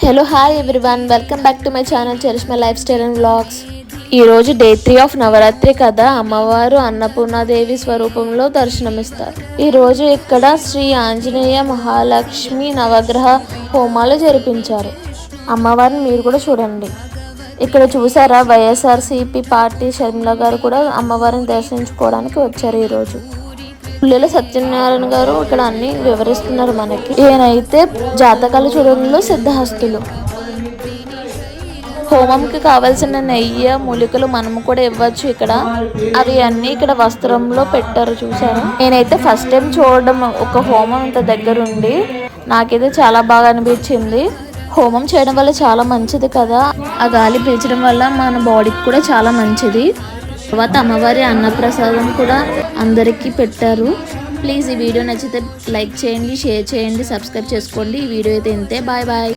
Hello hi everyone welcome back to my channel Charishma lifestyle and vlogs ఈరోజు day three of Navratri కదా అమ్మవారు అన్నపూర్ణాదేవి స్వరూపంలో దర్శనమిస్తారు. ఈరోజు ఇక్కడ శ్రీ ఆంజనేయ మహాలక్ష్మి నవగ్రహ హోమాలు జరిపించారు. అమ్మవారిని మీరు కూడా చూడండి. ఇక్కడ చూసారా వైఎస్ఆర్సీపీ పార్టీ షర్మిల గారు కూడా అమ్మవారిని దర్శించుకోవడానికి వచ్చారు ఈరోజు పుల్లెల సత్యనారాయణ గారు ఇక్కడ అన్ని వివరిస్తున్నారు మనకి. ఈయనైతే జాతకాలు చూడడంలో సిద్ధహస్తులు. హోమంకి కావాల్సిన నెయ్యి మూలికలు మనము కూడా ఇవ్వచ్చు ఇక్కడ. అవి అన్నీ ఇక్కడ వస్త్రంలో పెట్టారు చూసారు? నేనైతే ఫస్ట్ టైం చూడడం ఒక హోమం ఇంత దగ్గరుండి నాకైతే చాలా బాగా అనిపించింది. హోమం చేయడం వల్ల చాలా మంచిది కదా. ఆ గాలి పీల్చడం వల్ల మన బాడీకి కూడా చాలా మంచిది. తర్వాత అమ్మవారి అన్నప్రసాదం కూడా అందరికీ పెట్టారు. ప్లీజ్ ఈ వీడియో నచ్చితే లైక్ చేయండి షేర్ చేయండి సబ్స్క్రైబ్ చేసుకోండి. ఈ వీడియో అయితే ఇంతే. Bye bye.